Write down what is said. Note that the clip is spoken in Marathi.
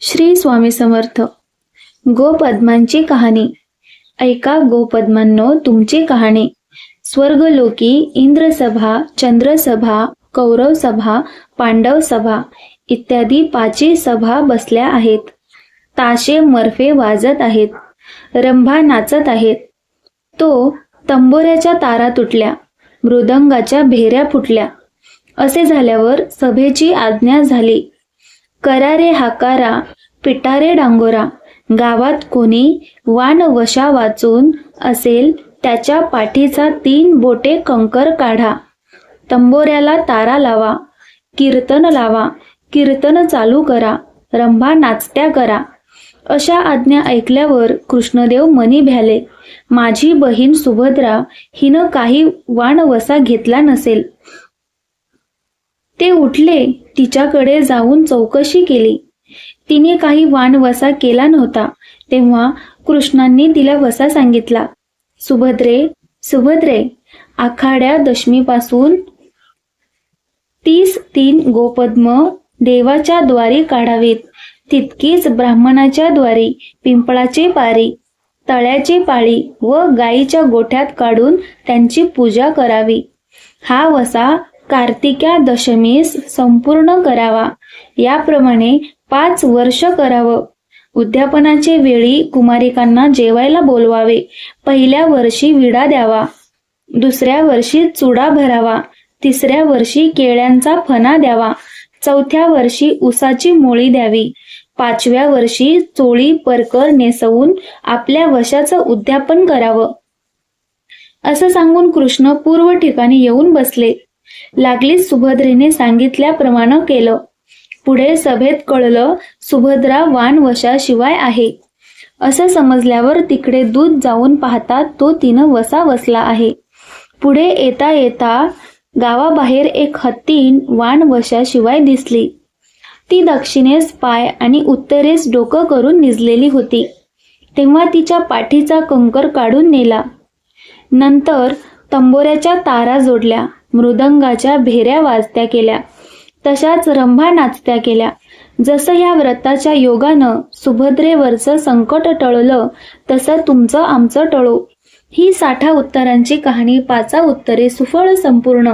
श्री स्वामी समर्थ. गोपद्मांची कहाणी. ऐका गोपद्मांनो तुमची कहाणी. स्वर्गलोकी इंद्रसभा चंद्रसभा कौरव सभा पांडव सभा इत्यादी पाची सभा बसल्या आहेत. ताशे मर्फे वाजत आहेत. रंभा नाचत आहेत. तो तंबोऱ्याच्या तारा तुटल्या. मृदंगाच्या भेऱ्या फुटल्या. असे झाल्यावर सभेची आज्ञा झाली. करारे हाकारा पिटारे डांगोरा गावात कोणी वान वशा वाचून असेल त्याच्या पाठीचा तीन बोटे कंकर काढा. तंबोऱ्याला तारा लावा कीर्तन लावा कीर्तन चालू करा रंभा नाचत्या करा. अशा आज्ञा ऐकल्यावर कृष्णदेव मनी भ्याले माझी बहीण सुभद्रा हिनं काही वाण वसा घेतला नसेल. ते उठले तिच्याकडे जाऊन चौकशी केली. तिने काही वाण वसा केला नव्हता तेव्हा कृष्णांनी तिला वसा सांगितला. सुभद्रे सुभद्रे आखाड्या दशमीपासून तीस तीन गोपद्म देवाच्या द्वारी काढावीत तितकीच ब्राह्मणाच्या द्वारी पिंपळाची पारी तळ्याची पाळी व गायीच्या गोठ्यात काढून त्यांची पूजा करावी. हा वसा कार्तिक्या दशमीस संपूर्ण करावा. याप्रमाणे पाच वर्ष करावं. उद्यापनाचे वेळी कुमारिकांना जेवायला बोलवावे. पहिल्या वर्षी विडा द्यावा. दुसऱ्या वर्षी चुडा भरावा. तिसऱ्या वर्षी केळ्यांचा फणा द्यावा. चौथ्या वर्षी उसाची मोळी द्यावी. पाचव्या वर्षी चोळी परकर नेसवून आपल्या वशाचं उद्यापन करावं. असं सांगून कृष्ण पूर्व ठिकाणी येऊन बसले. लागलीच सुभद्रेने सांगितल्याप्रमाणे केलं. पुढे सभेत कळलं सुभद्रा वानवशाशिवाय आहे. असं समजल्यावर तिकडे दूध जाऊन पाहतात तो तिनं वसा वसला आहे. पुढे येता येता गावाबाहेर एक हत्तीन वानवशाशिवाय दिसली. ती दक्षिणेस पाय आणि उत्तरेस डोकं करून निजलेली होती. तेव्हा तिच्या पाठीचा कंकर काढून नेला. नंतर तंबोऱ्याच्या तारा जोडल्या. मृदंगाच्या भेऱ्या वाजत्या केल्या. तशाच रंभा नाचत्या केल्या. जसं या व्रताच्या योगानं सुभद्रेवरचं संकट टळलं तसं तुमचं आमचं टळो. ही साठा उत्तरांची कहाणी पाचा उत्तरे सुफळ संपूर्ण.